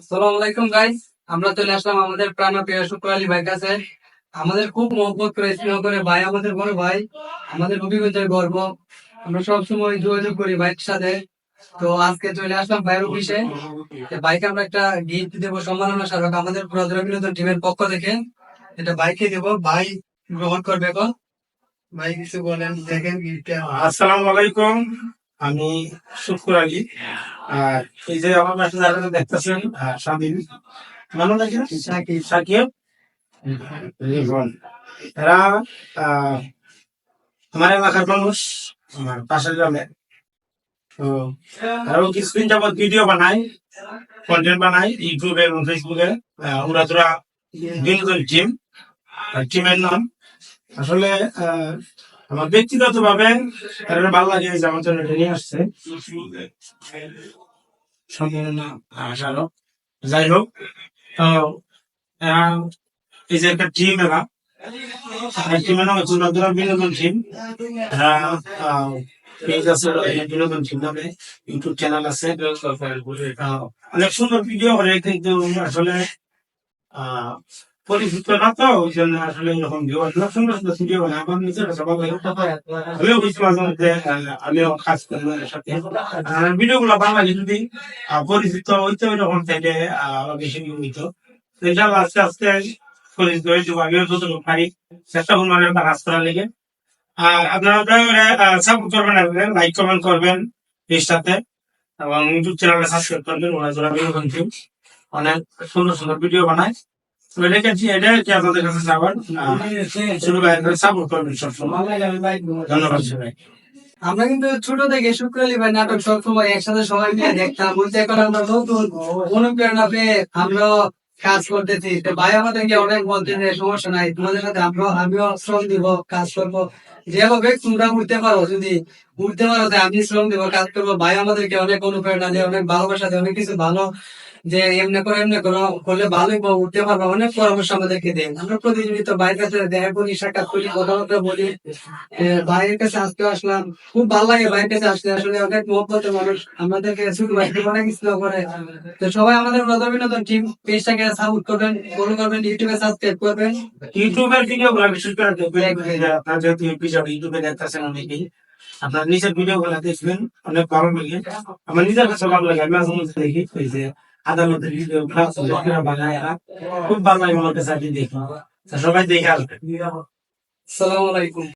আসসালামু আলাইকুম গাইস আমরা চলে আসলাম আমাদের প্রাণপ্রিয় শুক্র আলী ভাই কাছে। আমাদের খুব মহব্বত করে, স্নেহ করে ভাই, আমাদের বড় ভাই, আমাদের হবিগঞ্জের গর্ব। আমরা সবসময় যোগাযোগ করি ভাইয়ের সাথে। তো আজকে চলে আসলাম ভাইয়ের অফিসে। ভাইকে আমরা একটা গিফট দেবো, সম্মাননা স্মারক। আমাদের প্রজরা বিনোদন টিমের পক্ষ থেকে। এটা ভাইকে দেব। ভাই গ্রহণ করবে এখন। ভাই কিছু বলেন, দেখেন গিফটটা আসসালামু আলাইকুম। আমি শুক্র আলী। আর এই যে আমার পাশে যারা দেখতেছেন স্বাধীন। নাম নাকি সাকিব। সাকিব? রিভন এরা আমার এলাকার মানুষ আমার পাশের গ্রামে তো আরও কিছুদিন যাবত ভিডিও বানাই কন্টেন্ট বানাই ইউটিউবে এবং ফেসবুকে ওরা তোরা বিনোদন টিম টিমের নাম। আসলে আহ, আমার ব্যক্তিগত ভাবে ভালো লাগে যে আমার নিয়ে আসছে। সম্পূর্ণ না আসারও যাই হোক এই যে একটা টিম এরা হচ্ছে বিনোদন টিম। বিনোদন ইউটিউব চ্যানেল আছে অনেক সুন্দর ভিডিও আসলে আহ, পরিচিত না তো, ওই জন্য আসলে সুন্দর সুন্দর ভিডিও আমার লাগে মাঝে আমিও ভিডিও গুলো যদি পরিচিত আস্তে আস্তে পরিচিত হয়ে পারি চেষ্টা করব মানে কাজ করার লেগে। আর আপনারা সাপোর্ট করবেন লাইক, কমেন্ট করবেন পেজটাতে এবং ইউটিউব চ্যানেলে সাবস্ক্রাইব করবেন। ওরা যারা অনেক সুন্দর সুন্দর ভিডিও বানায়। আমরা কিন্তু ছোট থেকে শুক্রালি ভাই নাটক সবসময় একসাথে সবাই মিলে দেখতাম। বলতে এখন আমরা নতুন অনুপ্রেরণা পেয়ে আমরা কাজ করতেছি। তো ভাই আমাদেরকে অনেক বলতে যে সমস্যা নাই তোমাদের সাথে আমরা আমিও শ্রম দিব কাজ করব। যেভাবে তোমরা উঠতে পারো যদি উঠতে পারো তাই আমি শ্রম দিব কাজ করব। ভাই আমাদেরকে অনেক অনুপ্রেরণা দেয় অনেক ভালোবাসা দেয় অনেক কিছু ভালো যে এমনি করে এমনি করো করলে ভালোই পাবো, উঠতে পারব অনেক পরামর্শ আমাদেরকে দেন আমরা প্রতিদিনই ভাইয়ের কাছে দেখা করি সাক্ষাৎ করি কথাবার্তা বলি। ভাইয়ের কাছে আজকে আসলাম খুব ভালো লাগে ভাইয়ের কাছে আসলে আসলে অনেক মহব্বতের মানুষ আমাদেরকে শুধু ভাইকে অনেক স্নেহ করে। তো সবাই আমাদের ব্রত বিনোদন টিম পেজটাকে সাপোর্ট করবেন ফলো করবেন ইউটিউবে সাবস্ক্রাইব করবেন। ইউটিউবের ভিডিও গুলো বিশেষ করে দেখবেন আপনার যেহেতু এপিসোড ইউটিউবে দেখতেছেন অনেকেই আপনার নিজের ভিডিও গুলো দেখবেন অনেক ভালো লাগে। আমার নিজের কাছে ভালো লাগে আমি মাঝে মধ্যে দেখি ওই যে আদালতের ভিডিও বানায় খুব ভালো লাগে আমার কাছে আমি দেখি। সবাই দেখে আসবে আসসালামু আলাইকুম।